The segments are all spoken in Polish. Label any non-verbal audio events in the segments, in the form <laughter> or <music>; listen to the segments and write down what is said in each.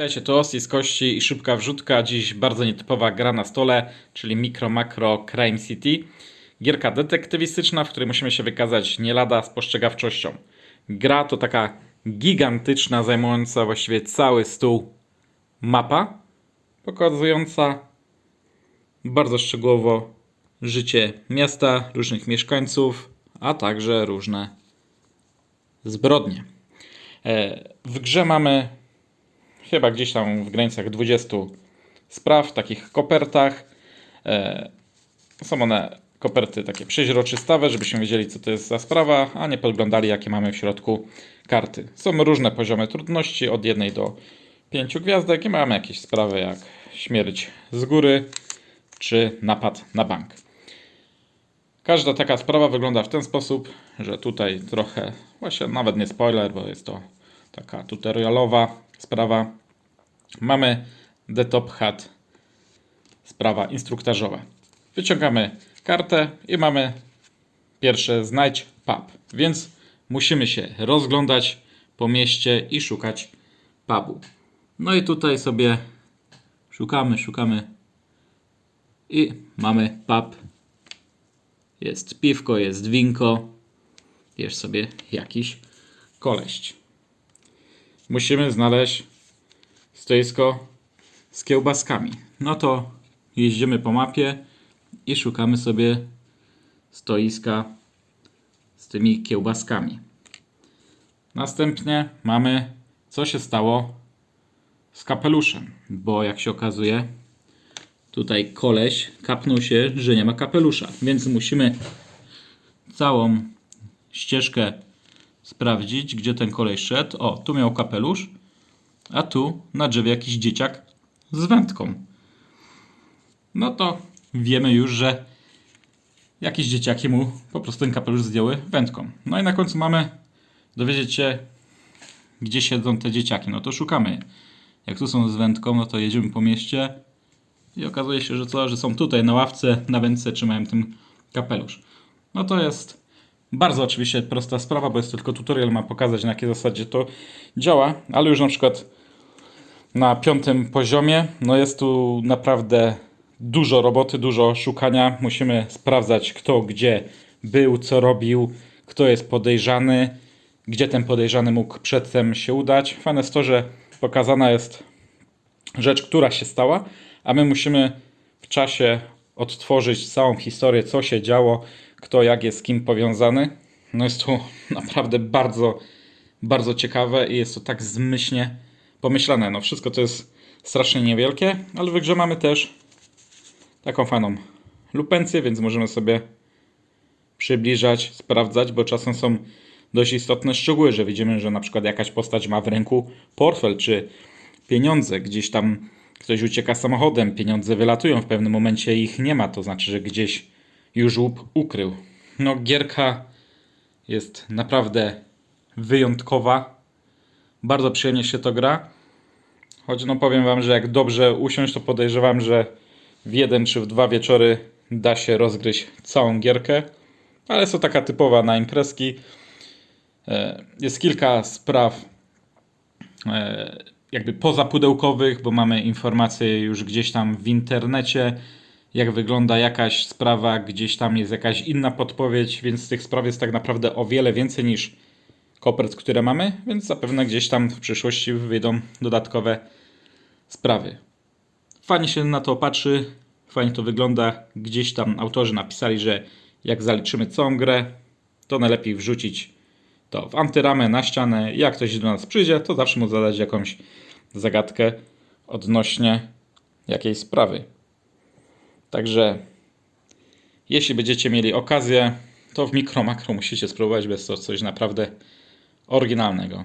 Witajcie, to Ossi z Kości i szybka wrzutka. Dziś bardzo nietypowa gra na stole, czyli Micro Macro Crime City. Gierka detektywistyczna, w której musimy się wykazać nie lada spostrzegawczością. Gra to taka gigantyczna, zajmująca właściwie cały stół mapa, pokazująca bardzo szczegółowo życie miasta, różnych mieszkańców, a także różne zbrodnie. E, W grze mamy chyba gdzieś tam w granicach 20 spraw w takich kopertach. E, Są one koperty takie przeźroczystawe, żebyśmy wiedzieli, co to jest za sprawa, a nie podglądali, jakie mamy w środku karty. Są różne poziomy trudności, od jednej do pięciu gwiazdek i mamy jakieś sprawy jak śmierć z góry czy napad na bank. Każda taka sprawa wygląda w ten sposób, że tutaj trochę, właśnie nawet nie spoiler, bo jest to taka tutorialowa sprawa. Mamy The Top Hat, sprawa instruktażowa. Wyciągamy kartę i mamy pierwsze znajdź pub, więc musimy się rozglądać po mieście i szukać pubu. No i tutaj sobie szukamy, szukamy i mamy pub jest piwko, jest winko, jest sobie jakiś koleś. Musimy znaleźć stoisko z kiełbaskami. No to jeździmy po mapie i szukamy sobie stoiska z tymi kiełbaskami. Następnie mamy, co się stało z kapeluszem, bo jak się okazuje, tutaj koleś kapnął się, że nie ma kapelusza, więc musimy całą ścieżkę sprawdzić, gdzie ten koleś szedł. O, tu miał kapelusz, a tu na drzewie jakiś dzieciak z wędką. No to wiemy już, że jakieś dzieciaki mu po prostu ten kapelusz zdjęły wędką. No i na końcu mamy dowiedzieć się, gdzie siedzą te dzieciaki. No to szukamy. Jak tu są z wędką, no to jedziemy po mieście i okazuje się, że co, że są tutaj na ławce, na wędce trzymają ten kapelusz. No to jest bardzo oczywiście prosta sprawa, bo jest tylko tutorial, ma pokazać na jakiej zasadzie to działa, ale już na przykład na piątym poziomie, no jest tu naprawdę dużo roboty, dużo szukania. Musimy sprawdzać, kto gdzie był, co robił, kto jest podejrzany, gdzie ten podejrzany mógł przedtem się udać. Fajne jest to, że pokazana jest rzecz, która się stała, a my musimy w czasie odtworzyć całą historię, co się działo, kto jak jest z kim powiązany. No jest to <laughs> naprawdę bardzo, bardzo ciekawe i jest to tak zmyślnie pomyślane. No wszystko to jest strasznie niewielkie, ale w grze mamy też taką fajną lupencję, więc możemy sobie przybliżać, sprawdzać, bo czasem są dość istotne szczegóły, że widzimy, że na przykład jakaś postać ma w ręku portfel czy pieniądze, gdzieś tam ktoś ucieka samochodem, pieniądze wylatują, w pewnym momencie ich nie ma, to znaczy, że gdzieś już łup ukrył. No gierka jest naprawdę wyjątkowa. Bardzo przyjemnie się to gra. Choć no powiem wam, że jak dobrze usiąść, to podejrzewam, że w jeden czy w dwa wieczory da się rozgryźć całą gierkę. Ale jest to taka typowa na imprezki. E, Jest kilka spraw e, jakby pozapudełkowych, bo mamy informacje już gdzieś tam w internecie, jak wygląda jakaś sprawa, gdzieś tam jest jakaś inna podpowiedź, więc tych spraw jest tak naprawdę o wiele więcej niż kopert, które mamy, więc zapewne gdzieś tam w przyszłości wyjdą dodatkowe sprawy. Fajnie się na to patrzy, fajnie to wygląda. Gdzieś tam autorzy napisali, że jak zaliczymy całą grę, to najlepiej wrzucić to w antyramę na ścianę. Jak ktoś do nas przyjdzie, to zawsze mu zadać jakąś zagadkę odnośnie jakiejś sprawy. Także jeśli będziecie mieli okazję, to w mikro makro musicie spróbować, bo jest to coś naprawdę oryginalnego.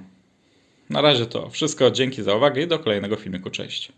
Na razie to wszystko. Dzięki za uwagę i do kolejnego filmiku. Cześć.